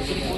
చెప్తాను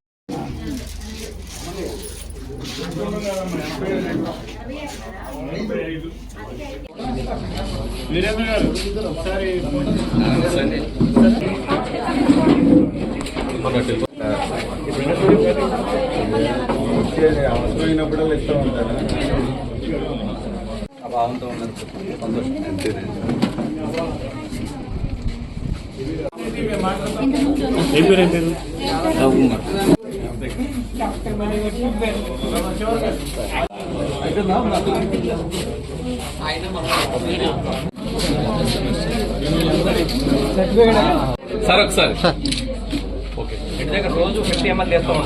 వీరేంద్ర గారు ఒకసారి అవసరమైనప్పుడల్లా ఇస్తూ ఉంటారు ఆ భావంతో ఉన్నది సంతోషం ఏం పేరు? ఏం పేరు? సార్ ఒకసారి. రోజు ఫిఫ్టీ ఎంఎల్ చేస్తాం.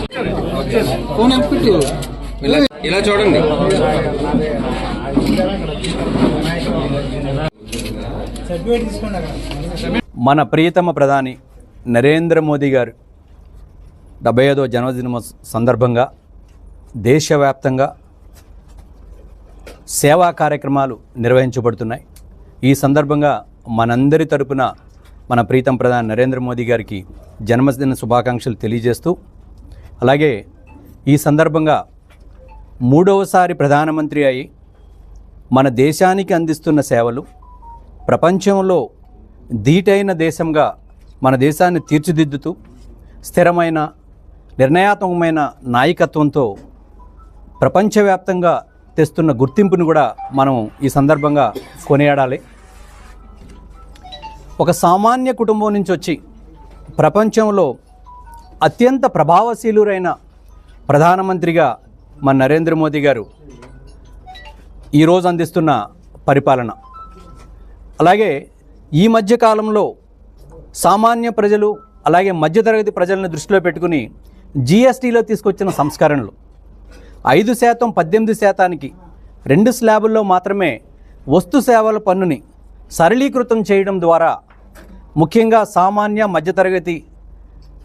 ఇలా చూడండి. మన ప్రియతమ ప్రధాని నరేంద్ర మోదీ గారు డెబ్బై ఐదో జన్మదిన సందర్భంగా దేశవ్యాప్తంగా సేవా కార్యక్రమాలు నిర్వహించబడుతున్నాయి. ఈ సందర్భంగా మనందరి తరపున మన ప్రీతం ప్రధాని నరేంద్ర మోదీ గారికి జన్మదిన శుభాకాంక్షలు తెలియజేస్తూ అలాగే ఈ సందర్భంగా మూడవసారి ప్రధానమంత్రి అయి మన దేశానికి అందిస్తున్న సేవలు ప్రపంచంలో ధీటైన దేశంగా మన దేశాన్ని తీర్చిదిద్దుతూ స్థిరమైన నిర్ణయాత్మకమైన నాయకత్వంతో ప్రపంచవ్యాప్తంగా తెస్తున్న గుర్తింపును కూడా మనం ఈ సందర్భంగా కొనియాడాలి. ఒక సామాన్య కుటుంబం నుంచి వచ్చి ప్రపంచంలో అత్యంత ప్రభావశీలురైన ప్రధానమంత్రిగా మన నరేంద్ర మోదీ గారు ఈరోజు అందిస్తున్న పరిపాలన. అలాగే ఈ మధ్య కాలంలో సామాన్య ప్రజలు అలాగే మధ్యతరగతి ప్రజలను దృష్టిలో పెట్టుకుని జీఎస్టీలో తీసుకొచ్చిన సంస్కరణలు. ఐదు శాతం పద్దెనిమిది శాతానికి రెండు స్లాబుల్లో మాత్రమే వస్తు సేవల పన్నుని సరళీకృతం చేయడం ద్వారా ముఖ్యంగా సామాన్య మధ్యతరగతి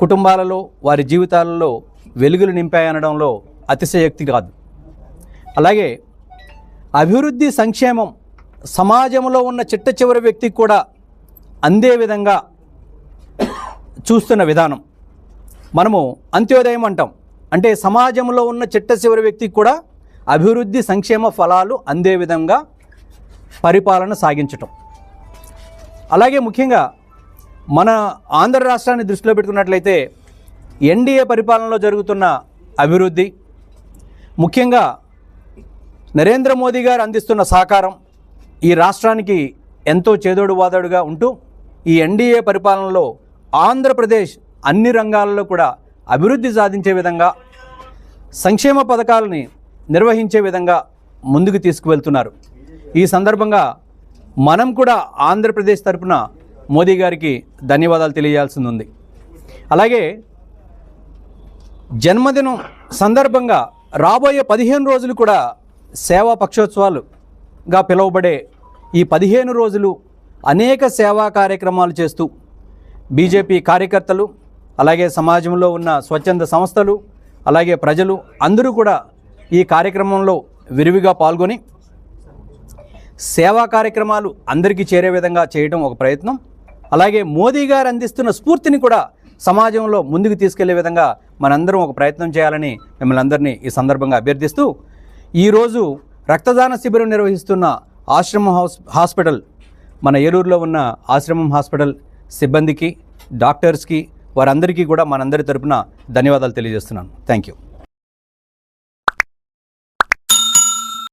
కుటుంబాలలో వారి జీవితాలలో వెలుగులు నింపాయనడంలో అతిశయోక్తి కాదు. అలాగే అభివృద్ధి సంక్షేమం సమాజంలో ఉన్న చిట్ట చివరి వ్యక్తికి కూడా అందే విధంగా చూస్తున్న విధానం. మనము అంత్యోదయం అంటాం. అంటే సమాజంలో ఉన్న చిట్ట చివరి వ్యక్తికి కూడా అభివృద్ధి సంక్షేమ ఫలాలు అందే విధంగా పరిపాలన సాగించటం. అలాగే ముఖ్యంగా మన ఆంధ్ర రాష్ట్రాన్ని దృష్టిలో పెట్టుకున్నట్లయితే ఎన్డీఏ పరిపాలనలో జరుగుతున్న అభివృద్ధి ముఖ్యంగా నరేంద్ర మోదీ గారు అందిస్తున్న సహకారం ఈ రాష్ట్రానికి ఎంతో చేదోడు వాదోడుగా ఉంటూ ఈ ఎన్డీఏ పరిపాలనలో ఆంధ్రప్రదేశ్ అన్ని రంగాలలో కూడా అభివృద్ధి సాధించే విధంగా సంక్షేమ పథకాలని నిర్వహించే విధంగా ముందుకు తీసుకువెళ్తున్నారు. ఈ సందర్భంగా మనం కూడా ఆంధ్రప్రదేశ్ తరపున మోదీ గారికి ధన్యవాదాలు తెలియజేయాల్సింది ఉంది అలాగే జన్మదినం సందర్భంగా రాబోయే పదిహేను రోజులు కూడా సేవా పక్షోత్సవాలుగా పిలువబడే ఈ పదిహేను రోజులు అనేక సేవా కార్యక్రమాలు చేస్తూ బీజేపీ కార్యకర్తలు అలాగే సమాజంలో ఉన్న స్వచ్ఛంద సంస్థలు అలాగే ప్రజలు అందరూ కూడా ఈ కార్యక్రమంలో విరివిగా పాల్గొని సేవా కార్యక్రమాలు అందరికీ చేరే విధంగా చేయడం ఒక ప్రయత్నం. అలాగే మోదీ గారు అందిస్తున్న స్ఫూర్తిని కూడా సమాజంలో ముందుకు తీసుకెళ్ళే విధంగా మనందరం ఒక ప్రయత్నం చేయాలని మిమ్మల్ని అందరినీ ఈ సందర్భంగా అభ్యర్థిస్తూ ఈరోజు రక్తదాన శిబిరం నిర్వహిస్తున్న ఆశ్రమం హాస్ హాస్పిటల్ మన ఏలూరులో ఉన్న ఆశ్రమం హాస్పిటల్ సిబ్బందికి డాక్టర్స్కి వారందరికీ కూడా మనందరి తరపున ధన్యవాదాలు తెలియజేస్తున్నాను. Thank you